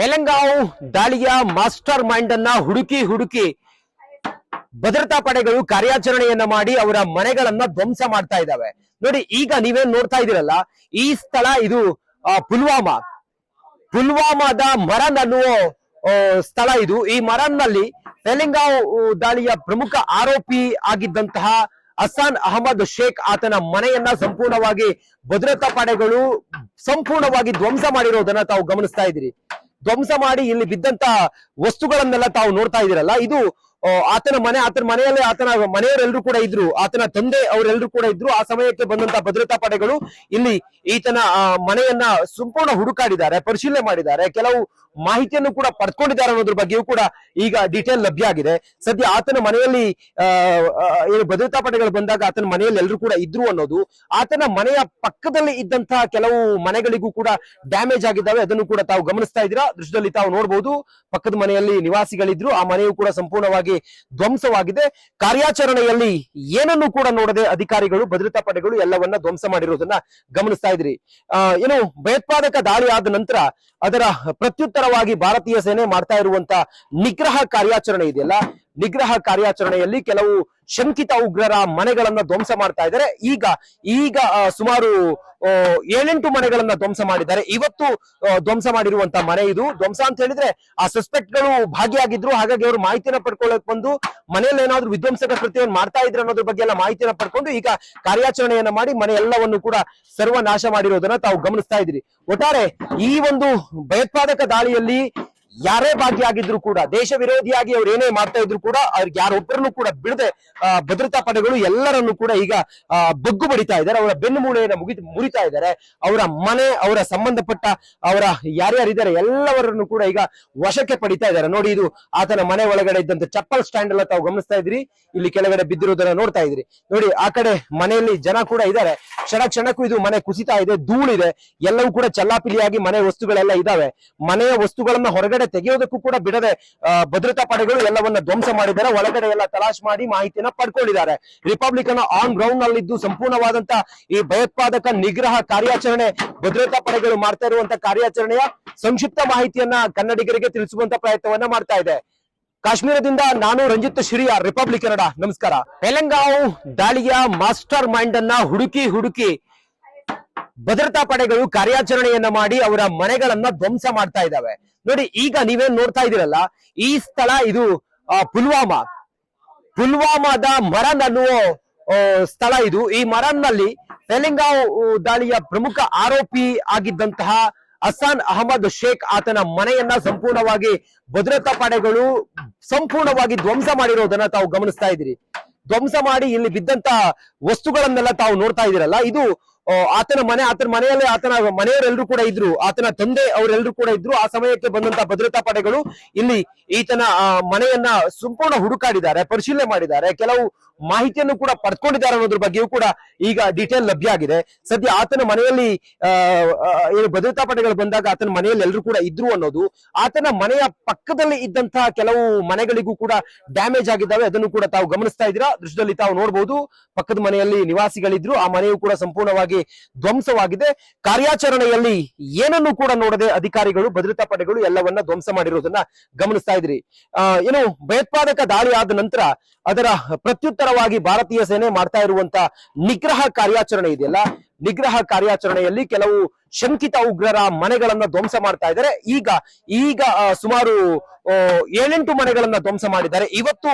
ತೆಲಂಗಾವ್ ದಾಳಿಯ master mind ಅನ್ನ ಹುಡುಕಿ ಹುಡುಕಿ ಭದ್ರತಾ ಪಡೆಗಳು ಕಾರ್ಯಾಚರಣೆಯನ್ನ ಮಾಡಿ ಅವರ ಮನೆಗಳನ್ನ ಧ್ವಂಸ ಮಾಡ್ತಾ ಇದ್ದಾವೆ. ನೋಡಿ, ಈಗ ನೀವೇನ್ ನೋಡ್ತಾ ಇದೀರಲ್ಲ ಈ ಸ್ಥಳ ಇದು ಪುಲ್ವಾಮಾ. ಪುಲ್ವಾಮಾದ ಮರನ್ ಅನ್ನುವ ಸ್ಥಳ ಇದು. ಈ ಮರನ್ನಲ್ಲಿ ತೆಲಂಗಾವ್ ದಾಳಿಯ ಪ್ರಮುಖ ಆರೋಪಿ ಆಗಿದ್ದಂತಹ ಅಸಾನ್ ಅಹಮದ್ ಶೇಖ್ ಆತನ ಮನೆಯನ್ನ ಸಂಪೂರ್ಣವಾಗಿ ಭದ್ರತಾ ಪಡೆಗಳು ಸಂಪೂರ್ಣವಾಗಿ ಧ್ವಂಸ ಮಾಡಿರೋದನ್ನ ತಾವು ಗಮನಿಸ್ತಾ ಇದ್ದೀರಿ. ಧ್ವಂಸ ಮಾಡಿ ಇಲ್ಲಿ ಬಿದ್ದಂತ ವಸ್ತುಗಳನ್ನೆಲ್ಲ ತಾವು ನೋಡ್ತಾ ಇದೀರಲ್ಲ ಇದು ಆತನ ಮನೆ, ಆತನ ಮನೆಯಲ್ಲೇ ಆತನ ಮನೆಯವರೆಲ್ಲರೂ ಕೂಡ ಇದ್ರು. ಆತನ ತಂದೆ ಅವರೆಲ್ಲರೂ ಕೂಡ ಇದ್ರು. ಆ ಸಮಯಕ್ಕೆ ಬಂದಂತ ಭದ್ರತಾ ಪಡೆಗಳು ಇಲ್ಲಿ ಈತನ ಮನೆಯನ್ನ ಸಂಪೂರ್ಣ ಹುಡುಕಾಡಿದ್ದಾರೆ, ಪರಿಶೀಲನೆ ಮಾಡಿದ್ದಾರೆ. ಕೆಲವು ಮಾಹಿತಿಯನ್ನು ಕೂಡ ಪಡ್ಕೊಂಡಿದ್ದಾರೆ ಅನ್ನೋದ್ರ ಬಗ್ಗೆಯೂ ಕೂಡ ಈಗ ಡೀಟೇಲ್ ಲಭ್ಯ ಆಗಿದೆ. ಸದ್ಯ ಆತನ ಮನೆಯಲ್ಲಿ ಏನು ಭದ್ರತಾ ಪಡೆಗಳು ಬಂದಾಗ ಆತನ ಮನೆಯಲ್ಲಿ ಎಲ್ಲರೂ ಕೂಡ ಇದ್ರು ಅನ್ನೋದು, ಆತನ ಮನೆಯ ಪಕ್ಕದಲ್ಲಿ ಇದ್ದಂತಹ ಕೆಲವು ಮನೆಗಳಿಗೂ ಕೂಡ ಡ್ಯಾಮೇಜ್ ಆಗಿದ್ದಾವೆ. ಅದನ್ನು ಕೂಡ ತಾವು ಗಮನಿಸ್ತಾ ಇದ್ದೀರಾ? ದೃಶ್ಯದಲ್ಲಿ ತಾವು ನೋಡಬಹುದು ಪಕ್ಕದ ಮನೆಯಲ್ಲಿ ನಿವಾಸಿಗಳಿದ್ರು. ಆ ಮನೆಯು ಕೂಡ ಸಂಪೂರ್ಣವಾಗಿ ಧ್ವಂಸವಾಗಿದೆ. ಕಾರ್ಯಾಚರಣೆಯಲ್ಲಿ ಏನನ್ನು ಕೂಡ ನೋಡದೆ ಅಧಿಕಾರಿಗಳು, ಭದ್ರತಾ ಪಡೆಗಳು ಎಲ್ಲವನ್ನ ಧ್ವಂಸ ಮಾಡಿರೋದನ್ನ ಗಮನಿಸ್ತಾ ಇದ್ರಿ. ಏನು ಭಯೋತ್ಪಾದಕ ದಾಳಿ ಆದ ನಂತರ ಅದರ ಪ್ರತ್ಯುತ್ತರವಾಗಿ ಭಾರತೀಯ ಸೇನೆ ಮಾಡ್ತಾ ಇರುವಂತಹ ನಿಗ್ರಹ ಕಾರ್ಯಾಚರಣೆ ಇದೆಯಲ್ಲ? ನಿಗ್ರಹ ಕಾರ್ಯಾಚರಣೆಯಲ್ಲಿ ಕೆಲವು ಶಂಕಿತ ಉಗ್ರರ ಮನೆಗಳನ್ನ ಧ್ವಂಸ ಮಾಡ್ತಾ ಇದ್ದಾರೆ. ಈಗ ಈಗ ಸುಮಾರು ಏಳೆಂಟು ಮನೆಗಳನ್ನ ಧ್ವಂಸ ಮಾಡಿದ್ದಾರೆ. ಇವತ್ತು ಧ್ವಂಸ ಮಾಡಿರುವಂತ ಮನೆ ಇದು. ಧ್ವಂಸ ಅಂತ ಹೇಳಿದ್ರೆ ಆ ಸಸ್ಪೆಕ್ಟ್ಗಳು ಭಾಗಿಯಾಗಿದ್ರು. ಹಾಗಾಗಿ ಅವರು ಮಾಹಿತಿನ ಪಡ್ಕೊಳ್ಳಕ್ ಬಂದು ಮನೆಯಲ್ಲಿ ಏನಾದ್ರು ವಿಧ್ವಂಸಕ ಕೃತ್ಯವನ್ನು ಮಾಡ್ತಾ ಇದ್ರೆ ಅನ್ನೋದ್ರ ಬಗ್ಗೆ ಎಲ್ಲ ಮಾಹಿತಿನ ಪಡ್ಕೊಂಡು ಈಗ ಕಾರ್ಯಾಚರಣೆಯನ್ನ ಮಾಡಿ ಮನೆ ಎಲ್ಲವನ್ನು ಕೂಡ ಸರ್ವನಾಶ ಮಾಡಿರೋದನ್ನ ತಾವು ಗಮನಿಸ್ತಾ ಇದ್ರಿ ಒಟ್ಟಾರೆ ಈ ಒಂದು ಭಯೋತ್ಪಾದಕ ದಾಳಿಯಲ್ಲಿ ಯಾರೇ ಭಾಗಿಯಾಗಿದ್ರು ಕೂಡ, ದೇಶ ವಿರೋಧಿಯಾಗಿ ಅವ್ರು ಏನೇ ಮಾಡ್ತಾ ಇದ್ರು ಕೂಡ, ಅವ್ರಿಗೆ ಯಾರೊಬ್ಬರನ್ನು ಕೂಡ ಬಿಡದೆ ಭದ್ರತಾ ಪಡೆಗಳು ಎಲ್ಲರನ್ನು ಕೂಡ ಈಗ ಬಗ್ಗು ಬಡಿತಾ ಇದ್ದಾರೆ. ಅವರ ಬೆನ್ನು ಮೂಳೆಯನ್ನು ಮುಗಿ ಮುರಿತಾ ಇದ್ದಾರೆ. ಅವರ ಮನೆ, ಅವರ ಸಂಬಂಧಪಟ್ಟ, ಅವರ ಯಾರ್ಯಾರಿದ್ದಾರೆ ಎಲ್ಲವರನ್ನು ಕೂಡ ಈಗ ವಶಕ್ಕೆ ಪಡಿತಾ ಇದ್ದಾರೆ. ನೋಡಿ, ಇದು ಆತನ ಮನೆ ಒಳಗಡೆ ಇದ್ದಂತ ಚಪ್ಪಲ್ ಸ್ಟ್ಯಾಂಡ್ ಎಲ್ಲ ತಾವು ಗಮನಿಸ್ತಾ ಇದ್ರಿ? ಇಲ್ಲಿ ಕೆಳಗಡೆ ಬಿದ್ದಿರೋದನ್ನ ನೋಡ್ತಾ ಇದ್ರಿ. ನೋಡಿ, ಆ ಕಡೆ ಮನೆಯಲ್ಲಿ ಜನ ಕೂಡ ಇದ್ದಾರೆ. ಕ್ಷಣ ಕ್ಷಣಕ್ಕೂ ಇದು ಮನೆ ಕುಸಿತಾ ಇದೆ, ಧೂಳಿದೆ. ಎಲ್ಲವೂ ಕೂಡ ಚಲ್ಲಾಪಿಲಿಯಾಗಿ ಮನೆ ವಸ್ತುಗಳೆಲ್ಲ ಇದಾವೆ. ಮನೆಯ ವಸ್ತುಗಳನ್ನ ಹೊರಗಡೆ ತೆಗೆಯೋದಕ್ಕೂ ಕೂಡ ಬಿಡದೆ ಭದ್ರತಾ ಪಡೆಗಳು ಎಲ್ಲವನ್ನ ಧ್ವಂಸ ಮಾಡಿದ್ದಾರೆ. ಒಳಗಡೆ ಎಲ್ಲ ತಲಾಶ್ ಮಾಡಿ ಮಾಹಿತಿಯನ್ನ ಪಡ್ಕೊಂಡಿದ್ದಾರೆ. ರಿಪಬ್ಲಿಕನ್ ಆನ್ ಗ್ರೌಂಡ್ ನಲ್ಲಿದ್ದು ಸಂಪೂರ್ಣವಾದಂತ ಈ ಭಯೋತ್ಪಾದಕ ನಿಗ್ರಹ ಕಾರ್ಯಾಚರಣೆ, ಭದ್ರತಾ ಪಡೆಗಳು ಮಾಡ್ತಾ ಇರುವಂತಹ ಕಾರ್ಯಾಚರಣೆಯ ಸಂಕ್ಷಿಪ್ತ ಮಾಹಿತಿಯನ್ನ ಕನ್ನಡಿಗರಿಗೆ ತಿಳಿಸುವಂತ ಪ್ರಯತ್ನವನ್ನ ಮಾಡ್ತಾ ಇದೆ. ಕಾಶ್ಮೀರದಿಂದ ನಾನು ರಂಜಿತ್ ಶಿರಿಯ ರಿಪಬ್ಲಿಕ್ ಕನ್ನಡ ನಮಸ್ಕಾರ. ತೆಲಂಗಾವ್ ದಾಳಿಯ ಮಾಸ್ಟರ್ ಮೈಂಡ್ ಅನ್ನ ಹುಡುಕಿ ಹುಡುಕಿ ಭದ್ರತಾ ಪಡೆಗಳು ಕಾರ್ಯಾಚರಣೆಯನ್ನ ಮಾಡಿ ಅವರ ಮನೆಗಳನ್ನ ಧ್ವಂಸ ಮಾಡ್ತಾ ಇದ್ದಾವೆ. ನೋಡಿ, ಈಗ ನೀವೇನ್ ನೋಡ್ತಾ ಇದೀರಲ್ಲ ಈ ಸ್ಥಳ ಇದು ಪುಲ್ವಾಮಾ. ಪುಲ್ವಾಮಾದ ಮರನ್ ಅನ್ನುವ ಸ್ಥಳ ಇದು. ಈ ಮರನ್ನಲ್ಲಿ ತೆಲಿಂಗಾವ್ ದಾಳಿಯ ಪ್ರಮುಖ ಆರೋಪಿ ಆಗಿದ್ದಂತಹ ಅಸಾನ್ ಅಹಮದ್ ಶೇಖ್ ಆತನ ಮನೆಯನ್ನ ಸಂಪೂರ್ಣವಾಗಿ ಭದ್ರತಾ ಪಡೆಗಳು ಸಂಪೂರ್ಣವಾಗಿ ಧ್ವಂಸ ಮಾಡಿರೋದನ್ನ ತಾವು ಗಮನಿಸ್ತಾ ಇದ್ದೀರಿ. ಧ್ವಂಸ ಮಾಡಿ ಇಲ್ಲಿ ಬಿದ್ದಂತ ವಸ್ತುಗಳನ್ನೆಲ್ಲ ತಾವು ನೋಡ್ತಾ ಇದೀರಲ್ಲ ಇದು ಆತನ ಮನೆ, ಆತನ ಮನೆಯಲ್ಲಿ ಆತನ ಮನೆಯವರೆಲ್ಲರೂ ಕೂಡ ಇದ್ರು. ಆತನ ತಂದೆ ಅವರೆಲ್ಲರೂ ಕೂಡ ಇದ್ರು. ಆ ಸಮಯಕ್ಕೆ ಬಂದಂತ ಭದ್ರತಾ ಪಡೆಗಳು ಇಲ್ಲಿ ಈತನ ಮನೆಯನ್ನ ಸಂಪೂರ್ಣ ಹುಡುಕಾಡಿದ್ದಾರೆ, ಪರಿಶೀಲನೆ ಮಾಡಿದ್ದಾರೆ. ಕೆಲವು ಮಾಹಿತಿಯನ್ನು ಕೂಡ ಪಡ್ಕೊಂಡಿದ್ದಾರೆ ಅನ್ನೋದ್ರ ಬಗ್ಗೆಯೂ ಕೂಡ ಈಗ ಡೀಟೇಲ್ ಲಭ್ಯ ಆಗಿದೆ. ಸದ್ಯ ಆತನ ಮನೆಯಲ್ಲಿ ಏನು ಭದ್ರತಾ ಪಡೆಗಳು ಬಂದಾಗ ಆತನ ಮನೆಯಲ್ಲಿ ಎಲ್ಲರೂ ಕೂಡ ಇದ್ರು ಅನ್ನೋದು, ಆತನ ಮನೆಯ ಪಕ್ಕದಲ್ಲಿ ಇದ್ದಂತಹ ಕೆಲವು ಮನೆಗಳಿಗೂ ಕೂಡ ಡ್ಯಾಮೇಜ್ ಆಗಿದ್ದಾವೆ. ಅದನ್ನು ಕೂಡ ತಾವು ಗಮನಿಸ್ತಾ ಇದ್ದೀರಾ? ದೃಶ್ಯದಲ್ಲಿ ತಾವು ನೋಡಬಹುದು ಪಕ್ಕದ ಮನೆಯಲ್ಲಿ ನಿವಾಸಿಗಳಿದ್ರು. ಆ ಮನೆಯು ಕೂಡ ಸಂಪೂರ್ಣವಾಗಿ ಧ್ವಂಸವಾಗಿದೆ. ಕಾರ್ಯಾಚರಣೆಯಲ್ಲಿ ಏನನ್ನು ಕೂಡ ನೋಡದೆ ಅಧಿಕಾರಿಗಳು, ಭದ್ರತಾ ಪಡೆಗಳು ಎಲ್ಲವನ್ನ ಧ್ವಂಸ ಮಾಡಿರೋದನ್ನ ಗಮನಿಸ್ತಾ ಇದ್ರಿ. ಏನು ಭಯೋತ್ಪಾದಕ ದಾಳಿ ಆದ ನಂತರ ಅದರ ಪ್ರತ್ಯುತ್ತರವಾಗಿ ಭಾರತೀಯ ಸೇನೆ ಮಾಡ್ತಾ ಇರುವಂತಹ ನಿಗ್ರಹ ಕಾರ್ಯಾಚರಣೆ ಇದೆಯಲ್ಲ ನಿಗ್ರಹ ಕಾರ್ಯಾಚರಣೆಯಲ್ಲಿ ಕೆಲವು ಶಂಕಿತ ಉಗ್ರರ ಮನೆಗಳನ್ನ ಧ್ವಂಸ ಮಾಡ್ತಾ ಇದ್ದಾರೆ. ಈಗ ಈಗ ಸುಮಾರು ಏಳೆಂಟು ಮನೆಗಳನ್ನ ಧ್ವಂಸ ಮಾಡಿದ್ದಾರೆ. ಇವತ್ತು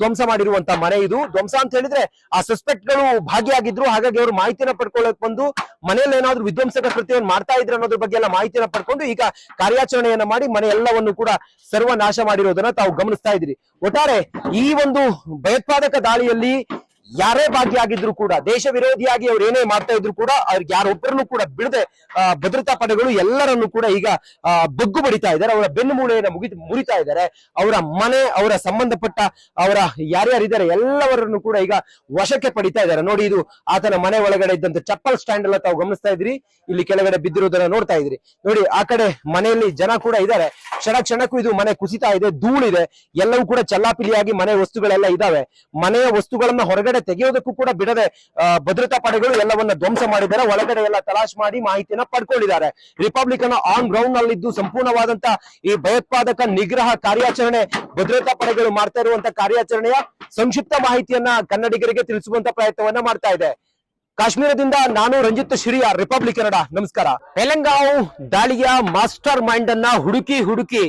ಧ್ವಂಸ ಮಾಡಿರುವಂತ ಮನೆ ಇದು. ಧ್ವಂಸ ಅಂತ ಹೇಳಿದ್ರೆ ಆ ಸಸ್ಪೆಕ್ಟ್ಗಳು ಭಾಗಿಯಾಗಿದ್ರು. ಹಾಗಾಗಿ ಅವರು ಮಾಹಿತಿನ ಪಡ್ಕೊಳ್ಳಕ್ ಬಂದು ಮನೆಯಲ್ಲಿ ಏನಾದ್ರು ವಿಧ್ವಂಸಕ ಕೃತ್ಯವನ್ನು ಮಾಡ್ತಾ ಇದ್ರೆ ಅನ್ನೋದ್ರ ಬಗ್ಗೆ ಎಲ್ಲ ಮಾಹಿತಿನ ಪಡ್ಕೊಂಡು ಈಗ ಕಾರ್ಯಾಚರಣೆಯನ್ನ ಮಾಡಿ ಮನೆ ಎಲ್ಲವನ್ನು ಕೂಡ ಸರ್ವನಾಶ ಮಾಡಿರೋದನ್ನ ತಾವು ಗಮನಿಸ್ತಾ ಇದ್ರಿ ಒಟ್ಟಾರೆ ಈ ಒಂದು ಭಯೋತ್ಪಾದಕ ದಾಳಿಯಲ್ಲಿ ಯಾರೇ ಭಾಗಿಯಾಗಿದ್ರು ಕೂಡ, ದೇಶ ವಿರೋಧಿಯಾಗಿ ಅವ್ರು ಏನೇ ಮಾಡ್ತಾ ಇದ್ರು ಕೂಡ, ಅವ್ರಿಗೆ ಯಾರೊಬ್ಬರನ್ನು ಕೂಡ ಬಿಡದೆ ಭದ್ರತಾ ಪಡೆಗಳು ಎಲ್ಲರನ್ನು ಕೂಡ ಈಗ ಬಗ್ಗು ಬಡಿತಾ ಇದ್ದಾರೆ. ಅವರ ಬೆನ್ನು ಮೂಳೆಯನ್ನು ಮುಗಿ ಮುರಿತಾ ಇದ್ದಾರೆ. ಅವರ ಮನೆ, ಅವರ ಸಂಬಂಧಪಟ್ಟ, ಅವರ ಯಾರ್ಯಾರಿದ್ದಾರೆ ಎಲ್ಲವರನ್ನು ಕೂಡ ಈಗ ವಶಕ್ಕೆ ಪಡಿತಾ ಇದ್ದಾರೆ. ನೋಡಿ, ಇದು ಆತನ ಮನೆ ಒಳಗಡೆ ಇದ್ದಂತ ಚಪ್ಪಲ್ ಸ್ಟ್ಯಾಂಡ್ ಎಲ್ಲ ತಾವು ಗಮನಿಸ್ತಾ ಇದ್ರಿ ಇಲ್ಲಿ ಕೆಳಗಡೆ ಬಿದ್ದಿರೋದನ್ನ ನೋಡ್ತಾ ಇದ್ರಿ ನೋಡಿ, ಆ ಕಡೆ ಮನೆಯಲ್ಲಿ ಜನ ಕೂಡ ಇದ್ದಾರೆ. ಕ್ಷಣ ಕ್ಷಣಕ್ಕೂ ಇದು ಮನೆ ಕುಸಿತಾ ಇದೆ, ಧೂಳಿದೆ. ಎಲ್ಲವೂ ಕೂಡ ಚಲ್ಲಾಪಿಲಿಯಾಗಿ ಮನೆ ವಸ್ತುಗಳೆಲ್ಲ ಇದಾವೆ ಮನೆಯ ವಸ್ತುಗಳನ್ನ ಹೊರಗಡೆ ತೆಗೆಯೋದಕ್ಕೂ ಕೂಡ ಬಿಡದೆ ಭದ್ರತಾ ಪಡೆಗಳು ಎಲ್ಲವನ್ನ ಧ್ವಂಸ ಮಾಡಿದ್ದಾರೆ. ಒಳಗಡೆ ಎಲ್ಲ ತಲಾಶ್ ಮಾಡಿ ಮಾಹಿತಿಯನ್ನ ಪಡ್ಕೊಂಡಿದ್ದಾರೆ. ರಿಪಬ್ಲಿಕನ್ ಆನ್ ಗ್ರೌಂಡ್ ನಲ್ಲಿದ್ದು ಸಂಪೂರ್ಣವಾದಂತ ಈ ಭಯೋತ್ಪಾದಕ ನಿಗ್ರಹ ಕಾರ್ಯಾಚರಣೆ ಭದ್ರತಾ ಪಡೆಗಳು ಮಾಡ್ತಾ ಇರುವಂತಹ ಕಾರ್ಯಾಚರಣೆಯ ಸಂಕ್ಷಿಪ್ತ ಮಾಹಿತಿಯನ್ನ ಕನ್ನಡಿಗರಿಗೆ ತಿಳಿಸುವಂತ ಪ್ರಯತ್ನವನ್ನ ಮಾಡ್ತಾ ಇದೆ. ಕಾಶ್ಮೀರದಿಂದ ನಾನು ರಂಜಿತ್ ಶಿರಿಯ, ರಿಪಬ್ಲಿಕ್ ಕನ್ನಡ. ನಮಸ್ಕಾರ. ತೆಲಂಗಾವ್ ದಾಳಿಯ ಮಾಸ್ಟರ್ ಮೈಂಡ್ ಅನ್ನ ಹುಡುಕಿ ಹುಡುಕಿ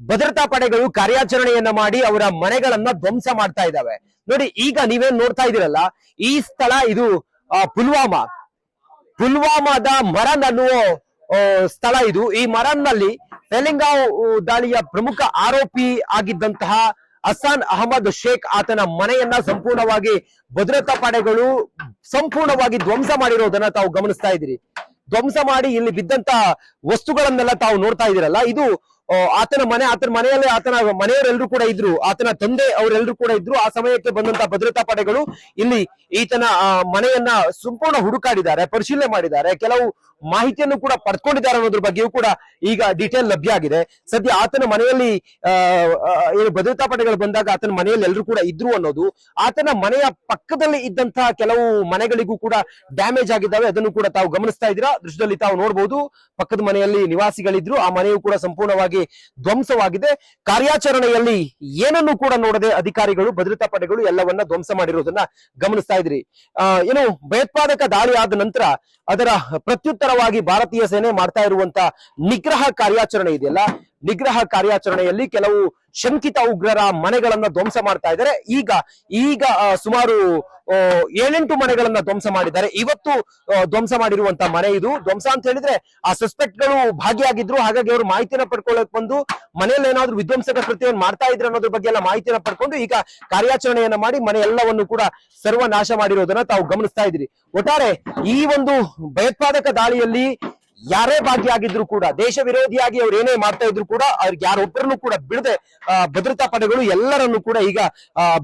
ಭದ್ರತಾ ಪಡೆಗಳು ಕಾರ್ಯಾಚರಣೆಯನ್ನ ಮಾಡಿ ಅವರ ಮನೆಗಳನ್ನ ಧ್ವಂಸ ಮಾಡ್ತಾ ಇದ್ದಾವೆ. ನೋಡಿ, ಈಗ ನೀವೇನ್ ನೋಡ್ತಾ ಇದೀರಲ್ಲ ಈ ಸ್ಥಳ ಇದು ಪುಲ್ವಾಮಾ. ಪುಲ್ವಾಮಾದ ಮರನ್ ಅನ್ನುವ ಸ್ಥಳ ಇದು. ಈ ಮರನ್ನಲ್ಲಿ ಫೆಲಿಂಗಾವ್ ದಾಳಿಯ ಪ್ರಮುಖ ಆರೋಪಿ ಆಗಿದ್ದಂತಹ ಹಸಾನ್ ಅಹಮದ್ ಶೇಖ್ ಆತನ ಮನೆಯನ್ನ ಸಂಪೂರ್ಣವಾಗಿ ಭದ್ರತಾ ಪಡೆಗಳು ಸಂಪೂರ್ಣವಾಗಿ ಧ್ವಂಸ ಮಾಡಿರೋದನ್ನ ತಾವು ಗಮನಿಸ್ತಾ ಇದ್ದೀರಿ. ಧ್ವಂಸ ಮಾಡಿ ಇಲ್ಲಿ ಬಿದ್ದಂತ ವಸ್ತುಗಳನ್ನೆಲ್ಲ ತಾವು ನೋಡ್ತಾ ಇದೀರಲ್ಲ ಇದು ಆತನ ಮನೆ, ಆತನ ಮನೆಯಲ್ಲಿ ಆತನ ಮನೆಯವರೆಲ್ಲರೂ ಕೂಡ ಇದ್ರು. ಆತನ ತಂದೆ ಅವರೆಲ್ಲರೂ ಕೂಡ ಇದ್ರು. ಆ ಸಮಯಕ್ಕೆ ಬಂದಂತ ಭದ್ರತಾ ಪಡೆಗಳು ಇಲ್ಲಿ ಈತನ ಮನೆಯನ್ನ ಸಂಪೂರ್ಣ ಹುಡುಕಾಡಿದ್ದಾರೆ, ಪರಿಶೀಲನೆ ಮಾಡಿದ್ದಾರೆ. ಕೆಲವು ಮಾಹಿತಿಯನ್ನು ಕೂಡ ಪಡ್ಕೊಂಡಿದ್ದಾರೆ ಅನ್ನೋದ್ರ ಬಗ್ಗೆಯೂ ಕೂಡ ಈಗ ಡೀಟೇಲ್ ಲಭ್ಯ ಆಗಿದೆ. ಸದ್ಯ ಆತನ ಮನೆಯಲ್ಲಿ ಏನು ಭದ್ರತಾ ಪಡೆಗಳು ಬಂದಾಗ ಆತನ ಮನೆಯಲ್ಲಿ ಎಲ್ಲರೂ ಕೂಡ ಇದ್ರು ಅನ್ನೋದು, ಆತನ ಮನೆಯ ಪಕ್ಕದಲ್ಲಿ ಇದ್ದಂತಹ ಕೆಲವು ಮನೆಗಳಿಗೂ ಕೂಡ ಡ್ಯಾಮೇಜ್ ಆಗಿದ್ದಾವೆ. ಅದನ್ನು ಕೂಡ ತಾವು ಗಮನಿಸ್ತಾ ಇದ್ದೀರಾ? ದೃಶ್ಯದಲ್ಲಿ ತಾವು ನೋಡಬಹುದು ಪಕ್ಕದ ಮನೆಯಲ್ಲಿ ನಿವಾಸಿಗಳಿದ್ರು. ಆ ಮನೆಯು ಕೂಡ ಸಂಪೂರ್ಣವಾಗಿ ಧ್ವಂಸವಾಗಿದೆ. ಕಾರ್ಯಾಚರಣೆಯಲ್ಲಿ ಏನನ್ನು ಕೂಡ ನೋಡದೆ ಅಧಿಕಾರಿಗಳು, ಭದ್ರತಾ ಪಡೆಗಳು ಎಲ್ಲವನ್ನ ಧ್ವಂಸ ಮಾಡಿರುವುದನ್ನ ಗಮನಿಸ್ತಾ ಇದ್ರಿ. ಏನು ಭಯೋತ್ಪಾದಕ ದಾಳಿ ಆದ ನಂತರ ಅದರ ಪ್ರತ್ಯುತ್ತರವಾಗಿ ಭಾರತೀಯ ಸೇನೆ ಮಾಡ್ತಾ ಇರುವಂತ ನಿಗ್ರಹ ಕಾರ್ಯಾಚರಣೆ ಇದೆಯಲ್ಲ ನಿಗ್ರಹ ಕಾರ್ಯಾಚರಣೆಯಲ್ಲಿ ಕೆಲವು ಶಂಕಿತ ಉಗ್ರರ ಮನೆಗಳನ್ನ ಧ್ವಂಸ ಮಾಡ್ತಾ ಇದ್ದಾರೆ. ಈಗ ಈಗ ಸುಮಾರು ಏಳೆಂಟು ಮನೆಗಳನ್ನ ಧ್ವಂಸ ಮಾಡಿದ್ದಾರೆ. ಇವತ್ತು ಧ್ವಂಸ ಮಾಡಿರುವಂತಹ ಮನೆ ಇದು. ಧ್ವಂಸ ಅಂತ ಹೇಳಿದ್ರೆ ಆ ಸಸ್ಪೆಕ್ಟ್ಗಳು ಭಾಗಿಯಾಗಿದ್ರು. ಹಾಗಾಗಿ ಅವರು ಮಾಹಿತಿನ ಪಡ್ಕೊಳ್ಳಕ್ ಬಂದು ಮನೆಯಲ್ಲಿ ಏನಾದ್ರು ವಿಧ್ವಂಸಕ ಕೃತ್ಯವನ್ನು ಮಾಡ್ತಾ ಇದ್ರು ಅನ್ನೋದ್ರ ಬಗ್ಗೆ ಎಲ್ಲ ಮಾಹಿತಿನ ಪಡ್ಕೊಂಡು ಈಗ ಕಾರ್ಯಾಚರಣೆಯನ್ನ ಮಾಡಿ ಮನೆ ಎಲ್ಲವನ್ನು ಕೂಡ ಸರ್ವನಾಶ ಮಾಡಿರೋದನ್ನ ತಾವು ಗಮನಿಸ್ತಾ ಇದ್ದೀರಿ. ಒಟ್ಟಾರೆ ಈ ಒಂದು ಭಯೋತ್ಪಾದಕ ದಾಳಿಯಲ್ಲಿ ಯಾರೇ ಭಾಗಿಯಾಗಿದ್ರು ಕೂಡ ದೇಶ ವಿರೋಧಿಯಾಗಿ ಅವ್ರು ಏನೇ ಮಾಡ್ತಾ ಇದ್ರು ಕೂಡ ಅವ್ರಿಗೆ ಯಾರೊಬ್ಬರನ್ನು ಕೂಡ ಬಿಡದೆ ಭದ್ರತಾ ಪಡೆಗಳು ಎಲ್ಲರನ್ನು ಕೂಡ ಈಗ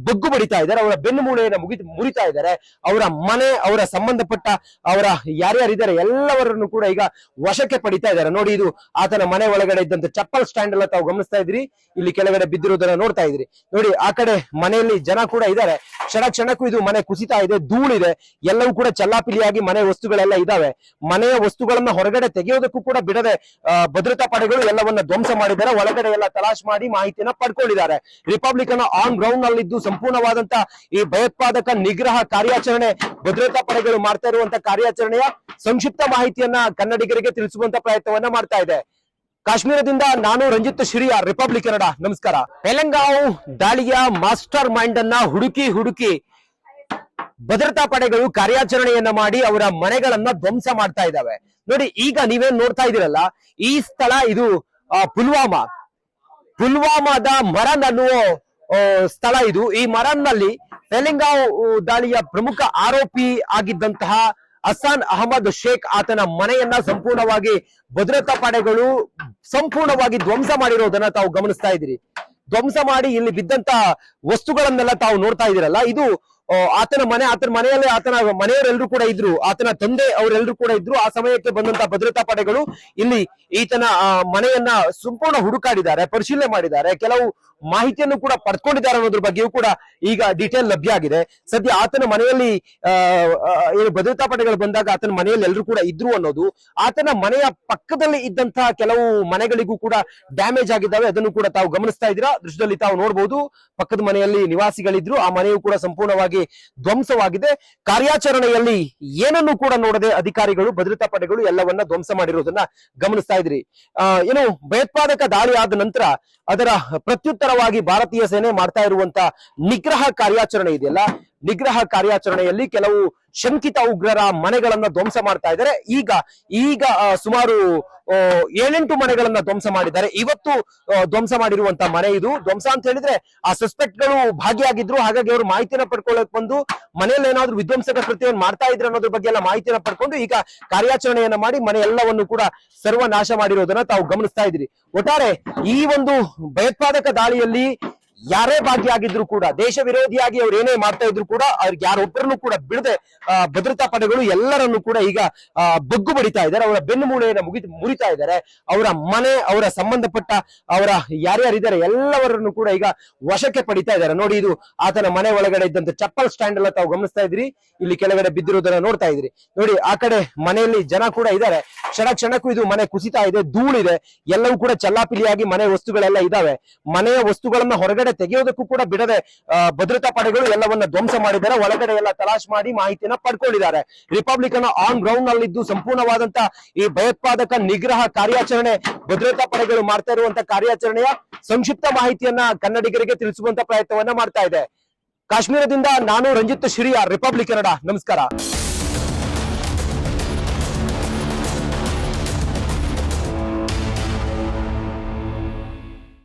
ಬಗ್ಗು ಬಡಿತಾ ಇದ್ದಾರೆ. ಅವರ ಬೆನ್ನು ಮೂಳೆಯನ್ನು ಮುಗಿ, ಮುರಿತಾ ಇದ್ದಾರೆ. ಅವರ ಮನೆ, ಅವರ ಸಂಬಂಧಪಟ್ಟ ಅವರ ಯಾರ್ಯಾರಿದ್ದಾರೆ ಎಲ್ಲವರನ್ನು ಕೂಡ ಈಗ ವಶಕ್ಕೆ ಪಡಿತಾ ಇದ್ದಾರೆ. ನೋಡಿ ಇದು ಆತನ ಮನೆ ಒಳಗಡೆ ಇದ್ದಂತ ಚಪ್ಪಲ್ ಸ್ಟ್ಯಾಂಡ್ ಎಲ್ಲ ತಾವು ಗಮನಿಸ್ತಾ ಇದ್ರಿ ಇಲ್ಲಿ ಕೆಳಗಡೆ ಬಿದ್ದಿರೋದನ್ನ ನೋಡ್ತಾ ಇದ್ರಿ ನೋಡಿ ಆ ಕಡೆ ಮನೆಯಲ್ಲಿ ಜನ ಕೂಡ ಇದ್ದಾರೆ. ಕ್ಷಣ ಕ್ಷಣಕ್ಕೂ ಇದು ಮನೆ ಕುಸಿತಾ ಇದೆ, ಧೂಳಿದೆ. ಎಲ್ಲವೂ ಕೂಡ ಚಲ್ಲಾಪಿಲಿಯಾಗಿ ಮನೆ ವಸ್ತುಗಳೆಲ್ಲ ಇದಾವೆ ಮನೆಯ ವಸ್ತುಗಳನ್ನ ಹೊರಗಡೆ ತೆಗೆಯೋದಕ್ಕೂ ಕೂಡ ಬಿಡದೆ ಭದ್ರತಾ ಪಡೆಗಳು ಎಲ್ಲವನ್ನ ಧ್ವಂಸ ಮಾಡಿದ್ದಾರೆ. ಒಳಗಡೆ ಎಲ್ಲ ತಲಾಶ್ ಮಾಡಿ ಮಾಹಿತಿಯನ್ನ ಪಡ್ಕೊಂಡಿದ್ದಾರೆ. ರಿಪಬ್ಲಿಕನ್ ಆನ್ ಗ್ರೌಂಡ್ ನಲ್ಲಿದ್ದು ಸಂಪೂರ್ಣವಾದಂತ ಈ ಭಯೋತ್ಪಾದಕ ನಿಗ್ರಹ ಕಾರ್ಯಾಚರಣೆ, ಭದ್ರತಾ ಪಡೆಗಳು ಮಾಡ್ತಾ ಇರುವಂತಹ ಕಾರ್ಯಾಚರಣೆಯ ಸಂಕ್ಷಿಪ್ತ ಮಾಹಿತಿಯನ್ನ ಕನ್ನಡಿಗರಿಗೆ ತಿಳಿಸುವಂತ ಪ್ರಯತ್ನವನ್ನ ಮಾಡ್ತಾ ಇದೆ. ಕಾಶ್ಮೀರದಿಂದ ನಾನು ರಂಜಿತ್ ಶಿರಿಯ ರಿಪಬ್ಲಿಕ್ ಕನ್ನಡ ನಮಸ್ಕಾರ. ತೆಲಂಗಾವು ದಾಳಿಯ ಮಾಸ್ಟರ್ ಮೈಂಡ್ ಅನ್ನ ಹುಡುಕಿ ಹುಡುಕಿ ಭದ್ರತಾ ಪಡೆಗಳು ಕಾರ್ಯಾಚರಣೆಯನ್ನ ಮಾಡಿ ಅವರ ಮನೆಗಳನ್ನ ಧ್ವಂಸ ಮಾಡ್ತಾ ಇದ್ದಾವೆ. ನೋಡಿ, ಈಗ ನೀವೇನ್ ನೋಡ್ತಾ ಇದೀರಲ್ಲ ಈ ಸ್ಥಳ ಇದು ಪುಲ್ವಾಮಾ. ಪುಲ್ವಾಮಾದ ಮರನ್ ಅನ್ನುವ ಸ್ಥಳ ಇದು. ಈ ಮರನ್ನಲ್ಲಿ ತೆಲಂಗಾವ್ ದಾಳಿಯ ಪ್ರಮುಖ ಆರೋಪಿ ಆಗಿದ್ದಂತಹ ಅಸಾನ್ ಅಹಮದ್ ಶೇಖ್ ಆತನ ಮನೆಯನ್ನ ಸಂಪೂರ್ಣವಾಗಿ ಭದ್ರತಾ ಪಡೆಗಳು ಸಂಪೂರ್ಣವಾಗಿ ಧ್ವಂಸ ಮಾಡಿರೋದನ್ನ ತಾವು ಗಮನಿಸ್ತಾ ಇದ್ದೀರಿ. ಧ್ವಂಸ ಮಾಡಿ ಇಲ್ಲಿ ಬಿದ್ದಂತ ವಸ್ತುಗಳನ್ನೆಲ್ಲ ತಾವು ನೋಡ್ತಾ ಇದೀರಲ್ಲ ಇದು ಆತನ ಮನೆ, ಆತನ ಮನೆಯಲ್ಲಿ ಆತನ ಮನೆಯವರೆಲ್ಲರೂ ಕೂಡ ಇದ್ರು. ಆತನ ತಂದೆ ಅವರೆಲ್ಲರೂ ಕೂಡ ಇದ್ರು. ಆ ಸಮಯಕ್ಕೆ ಬಂದಂತ ಭದ್ರತಾ ಪಡೆಗಳು ಇಲ್ಲಿ ಈತನ ಮನೆಯನ್ನ ಸಂಪೂರ್ಣ ಹುಡುಕಾಡಿದ್ದಾರೆ, ಪರಿಶೀಲನೆ ಮಾಡಿದ್ದಾರೆ. ಕೆಲವು ಮಾಹಿತಿಯನ್ನು ಕೂಡ ಪಡ್ಕೊಂಡಿದ್ದಾರೆ ಅನ್ನೋದ್ರ ಬಗ್ಗೆಯೂ ಕೂಡ ಈಗ ಡೀಟೇಲ್ ಲಭ್ಯ ಆಗಿದೆ. ಸದ್ಯ ಆತನ ಮನೆಯಲ್ಲಿ ಏನು ಭದ್ರತಾ ಪಡೆಗಳು ಬಂದಾಗ ಆತನ ಮನೆಯಲ್ಲಿ ಎಲ್ಲರೂ ಕೂಡ ಇದ್ರು ಅನ್ನೋದು, ಆತನ ಮನೆಯ ಪಕ್ಕದಲ್ಲಿ ಇದ್ದಂತಹ ಕೆಲವು ಮನೆಗಳಿಗೂ ಕೂಡ ಡ್ಯಾಮೇಜ್ ಆಗಿದ್ದಾವೆ. ಅದನ್ನು ಕೂಡ ತಾವು ಗಮನಿಸ್ತಾ ಇದ್ದೀರಾ? ದೃಶ್ಯದಲ್ಲಿ ತಾವು ನೋಡಬಹುದು ಪಕ್ಕದ ಮನೆಯಲ್ಲಿ ನಿವಾಸಿಗಳಿದ್ರು. ಆ ಮನೆಯು ಕೂಡ ಸಂಪೂರ್ಣವಾಗಿ ಧ್ವಂಸವಾಗಿದೆ. ಕಾರ್ಯಾಚರಣೆಯಲ್ಲಿ ಏನನ್ನು ಕೂಡ ನೋಡದೆ ಅಧಿಕಾರಿಗಳು, ಭದ್ರತಾ ಪಡೆಗಳು ಎಲ್ಲವನ್ನ ಧ್ವಂಸ ಮಾಡಿರೋದನ್ನ ಗಮನಿಸ್ತಾ ಇದ್ರಿ. ಏನು ಭಯೋತ್ಪಾದಕ ದಾಳಿ ಆದ ನಂತರ ಅದರ ಪ್ರತ್ಯುತ್ತರವಾಗಿ ಭಾರತೀಯ ಸೇನೆ ಮಾಡ್ತಾ ಇರುವಂತಹ ನಿಗ್ರಹ ಕಾರ್ಯಾಚರಣೆ ಇದೆಯಲ್ಲ? ನಿಗ್ರಹ ಕಾರ್ಯಾಚರಣೆಯಲ್ಲಿ ಕೆಲವು ಶಂಕಿತ ಉಗ್ರರ ಮನೆಗಳನ್ನ ಧ್ವಂಸ ಮಾಡ್ತಾ ಇದ್ದಾರೆ. ಈಗ ಈಗ ಸುಮಾರು ಏಳೆಂಟು ಮನೆಗಳನ್ನ ಧ್ವಂಸ ಮಾಡಿದ್ದಾರೆ. ಇವತ್ತು ಧ್ವಂಸ ಮಾಡಿರುವಂತ ಮನೆ ಇದು. ಧ್ವಂಸ ಅಂತ ಹೇಳಿದ್ರೆ ಆ ಸಸ್ಪೆಕ್ಟ್ಗಳು ಭಾಗಿಯಾಗಿದ್ರು. ಹಾಗಾಗಿ ಅವರು ಮಾಹಿತಿನ ಪಡ್ಕೊಳ್ಳಕ್ ಬಂದು ಮನೆಯಲ್ಲಿ ಏನಾದ್ರು ವಿಧ್ವಂಸಕ ಕೃತ್ಯವನ್ನು ಮಾಡ್ತಾ ಇದ್ರೆ ಅನ್ನೋದ್ರ ಬಗ್ಗೆ ಎಲ್ಲ ಮಾಹಿತಿನ ಪಡ್ಕೊಂಡು ಈಗ ಕಾರ್ಯಾಚರಣೆಯನ್ನ ಮಾಡಿ ಮನೆ ಎಲ್ಲವನ್ನು ಕೂಡ ಸರ್ವನಾಶ ಮಾಡಿರೋದನ್ನ ತಾವು ಗಮನಿಸ್ತಾ ಇದ್ರಿ ಒಟ್ಟಾರೆ ಈ ಒಂದು ಭಯೋತ್ಪಾದಕ ದಾಳಿಯಲ್ಲಿ ಯಾರೇ ಭಾಗಿಯಾಗಿದ್ರು ಕೂಡ, ದೇಶ ವಿರೋಧಿಯಾಗಿ ಅವ್ರು ಏನೇ ಮಾಡ್ತಾ ಇದ್ರು ಕೂಡ, ಅವ್ರಿಗೆ ಯಾರೊಬ್ಬರನ್ನು ಕೂಡ ಬಿಡದೆ ಭದ್ರತಾ ಪಡೆಗಳು ಎಲ್ಲರನ್ನು ಕೂಡ ಈಗ ಬಗ್ಗು ಬಡಿತಾ ಇದ್ದಾರೆ. ಅವರ ಬೆನ್ನು ಮೂಳೆಯನ್ನು ಮುಗಿ ಮುರಿತಾ ಇದ್ದಾರೆ. ಅವರ ಮನೆ, ಅವರ ಸಂಬಂಧಪಟ್ಟ, ಅವರ ಯಾರ್ಯಾರಿದ್ದಾರೆ ಎಲ್ಲವರನ್ನು ಕೂಡ ಈಗ ವಶಕ್ಕೆ ಪಡಿತಾ ಇದ್ದಾರೆ. ನೋಡಿ, ಇದು ಆತನ ಮನೆ ಒಳಗಡೆ ಇದ್ದಂತ ಚಪ್ಪಲ್ ಸ್ಟ್ಯಾಂಡ್ ಎಲ್ಲ ತಾವು ಗಮನಿಸ್ತಾ ಇದ್ರಿ? ಇಲ್ಲಿ ಕೆಳಗಡೆ ಬಿದ್ದಿರೋದನ್ನ ನೋಡ್ತಾ ಇದ್ರಿ. ನೋಡಿ, ಆ ಕಡೆ ಮನೆಯಲ್ಲಿ ಜನ ಕೂಡ ಇದ್ದಾರೆ. ಕ್ಷಣ ಕ್ಷಣಕ್ಕೂ ಇದು ಮನೆ ಕುಸಿತಾ ಇದೆ, ಧೂಳಿದೆ. ಎಲ್ಲವೂ ಕೂಡ ಚಲ್ಲಾಪಿಲಿಯಾಗಿ ಮನೆ ವಸ್ತುಗಳೆಲ್ಲ ಇದಾವೆ ಮನೆಯ ವಸ್ತುಗಳನ್ನ ಹೊರಗಡೆ ತೆಗೆಯೋದಕ್ಕೂ ಕೂಡ ಬಿಡದೆ ಭದ್ರತಾ ಪಡೆಗಳು ಎಲ್ಲವನ್ನ ಧ್ವಂಸ ಮಾಡಿದ್ದಾರೆ. ಒಳಗಡೆ ಎಲ್ಲ ತಲಾಶ್ ಮಾಡಿ ಮಾಹಿತಿಯನ್ನ ಪಡ್ಕೊಂಡಿದ್ದಾರೆ. ರಿಪಬ್ಲಿಕನ್ ಆನ್ ಗ್ರೌಂಡ್ ನಲ್ಲಿದ್ದು ಸಂಪೂರ್ಣವಾದಂತ ಈ ಭಯೋತ್ಪಾದಕ ನಿಗ್ರಹ ಕಾರ್ಯಾಚರಣೆ, ಭದ್ರತಾ ಪಡೆಗಳು ಮಾಡ್ತಾ ಇರುವಂತ ಕಾರ್ಯಾಚರಣೆಯ ಸಂಕ್ಷಿಪ್ತ ಮಾಹಿತಿಯನ್ನ ಕನ್ನಡಿಗರಿಗೆ ತಿಳಿಸುವಂತ ಪ್ರಯತ್ನವನ್ನ ಮಾಡ್ತಾ ಇದೆ. ಕಾಶ್ಮೀರದಿಂದ ನಾನು ರಂಜಿತ್ ಶಿರಿಯ ರಿಪಬ್ಲಿಕ್ ಕನ್ನಡ ನಮಸ್ಕಾರ.